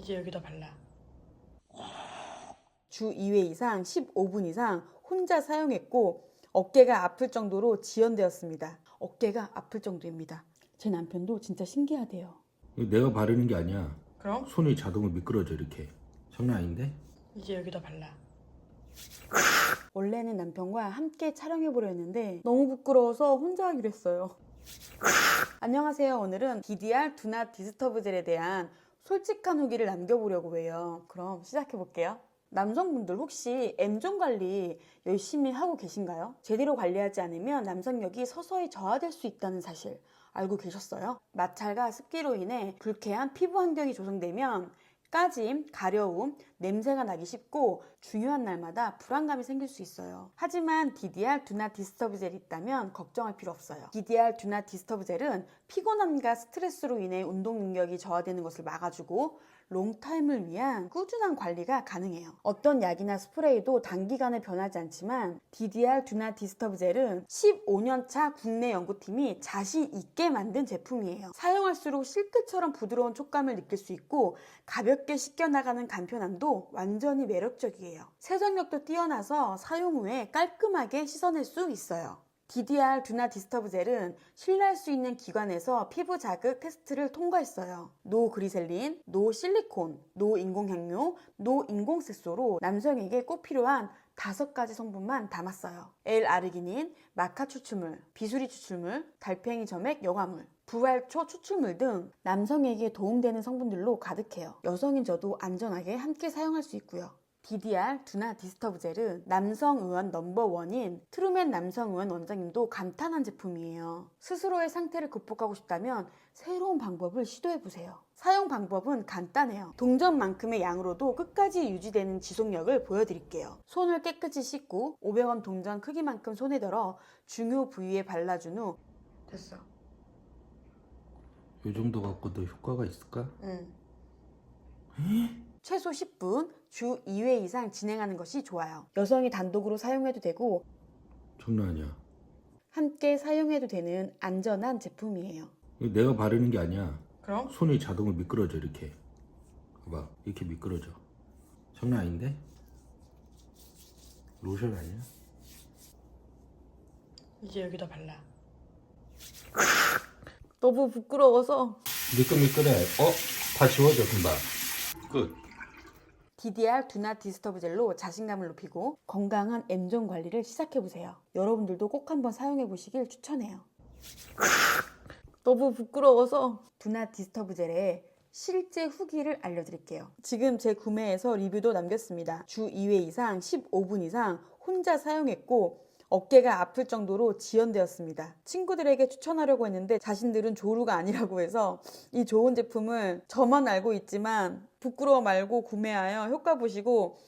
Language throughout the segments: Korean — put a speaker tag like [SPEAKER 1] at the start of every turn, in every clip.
[SPEAKER 1] 이제 여기다 발라.
[SPEAKER 2] 주 2회 이상 15분 이상 혼자 사용했고 어깨가 아플 정도로 지연되었습니다. 어깨가 아플 정도입니다. 제 남편도 진짜 신기하대요.
[SPEAKER 3] 내가 바르는 게 아니야.
[SPEAKER 1] 그럼
[SPEAKER 3] 손이 자동으로 미끄러져 이렇게. 장난 아닌데?
[SPEAKER 1] 이제 여기다 발라.
[SPEAKER 2] 원래는 남편과 함께 촬영해보려 했는데 너무 부끄러워서 혼자 하기로 했어요. 안녕하세요. 오늘은 DDR 두나 디스터브 젤에 대한 솔직한 후기를 남겨보려고 해요. 그럼 시작해볼게요. 남성분들 혹시 M존 관리 열심히 하고 계신가요? 제대로 관리하지 않으면 남성력이 서서히 저하될 수 있다는 사실 알고 계셨어요? 마찰과 습기로 인해 불쾌한 피부 환경이 조성되면 까짐, 가려움, 냄새가 나기 쉽고 중요한 날마다 불안감이 생길 수 있어요. 하지만 DDR 두나 디스터브 젤이 있다면 걱정할 필요 없어요. DDR 두나 디스터브 젤은 피곤함과 스트레스로 인해 운동 능력이 저하되는 것을 막아주고 롱타임을 위한 꾸준한 관리가 가능해요. 어떤 약이나 스프레이도 단기간에 변하지 않지만 DDR 두나 디스터브 젤은 15년차 국내 연구팀이 자신 있게 만든 제품이에요. 사용할수록 실크처럼 부드러운 촉감을 느낄 수 있고 가볍게 씻겨나가는 간편함도 완전히 매력적이에요. 세정력도 뛰어나서 사용 후에 깔끔하게 씻어낼 수 있어요. DDR 두나 디스터브 젤은 신뢰할 수 있는 기관에서 피부 자극 테스트를 통과했어요. 노 그리셀린, 노 실리콘, 노 인공 향료, 노 인공 색소로 남성에게 꼭 필요한 다섯 가지 성분만 담았어요. L-아르기닌, 마카 추출물, 비수리 추출물, 달팽이 점액 여과물, 부활초 추출물 등 남성에게 도움되는 성분들로 가득해요. 여성인 저도 안전하게 함께 사용할 수 있고요. DDR 두나 디스터브 젤은 남성 의원 넘버원인 트루맨 남성 의원 원장님도 감탄한 제품이에요. 스스로의 상태를 극복하고 싶다면 새로운 방법을 시도해 보세요. 사용 방법은 간단해요. 동전만큼의 양으로도 끝까지 유지되는 지속력을 보여드릴게요. 손을 깨끗이 씻고 500원 동전 크기만큼 손에 들어 중요 부위에 발라준 후 됐어.
[SPEAKER 3] 이 정도 갖고도 효과가 있을까?
[SPEAKER 2] 응. 최소 10분, 주 2회 이상 진행하는 것이 좋아요. 여성이 단독으로 사용해도 되고
[SPEAKER 3] 장난 아니야.
[SPEAKER 2] 함께 사용해도 되는 안전한 제품이에요.
[SPEAKER 3] 이거 내가 바르는 게 아니야.
[SPEAKER 1] 그럼
[SPEAKER 3] 손이 자동으로 미끄러져 이렇게. 봐봐 이렇게 미끄러져. 장난 아닌데? 로션 아니야?
[SPEAKER 1] 이제 여기다 발라.
[SPEAKER 2] 너무 부끄러워서
[SPEAKER 3] 미끌미끌해. 어? 다 지워져 금방. 끝.
[SPEAKER 2] DDR 두나 디스터브 젤로 자신감을 높이고 건강한 M존 관리를 시작해보세요. 여러분들도 꼭 한번 사용해보시길 추천해요. 너무 부끄러워서 두나 디스터브 젤의 실제 후기를 알려드릴게요. 지금 제 구매에서 리뷰도 남겼습니다. 주 2회 이상 15분 이상 혼자 사용했고 어깨가 아플 정도로 지연되었습니다. 친구들에게 추천하려고 했는데 자신들은 조루가 아니라고 해서 이 좋은 제품을 저만 알고 있지만 부끄러워 말고 구매하여 효과 보시고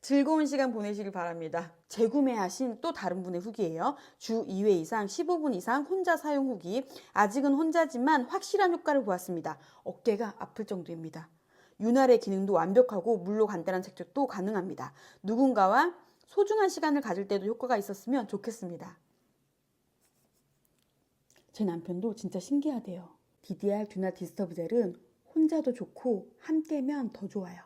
[SPEAKER 2] 즐거운 시간 보내시길 바랍니다. 재구매하신 또 다른 분의 후기예요. 주 2회 이상 15분 이상 혼자 사용 후기. 아직은 혼자지만 확실한 효과를 보았습니다. 어깨가 아플 정도입니다. 윤활의 기능도 완벽하고 물로 간단한 색조도 가능합니다. 누군가와 소중한 시간을 가질 때도 효과가 있었으면 좋겠습니다. 제 남편도 진짜 신기하대요. DDR 두나 디스터브 젤은 혼자도 좋고 함께면 더 좋아요.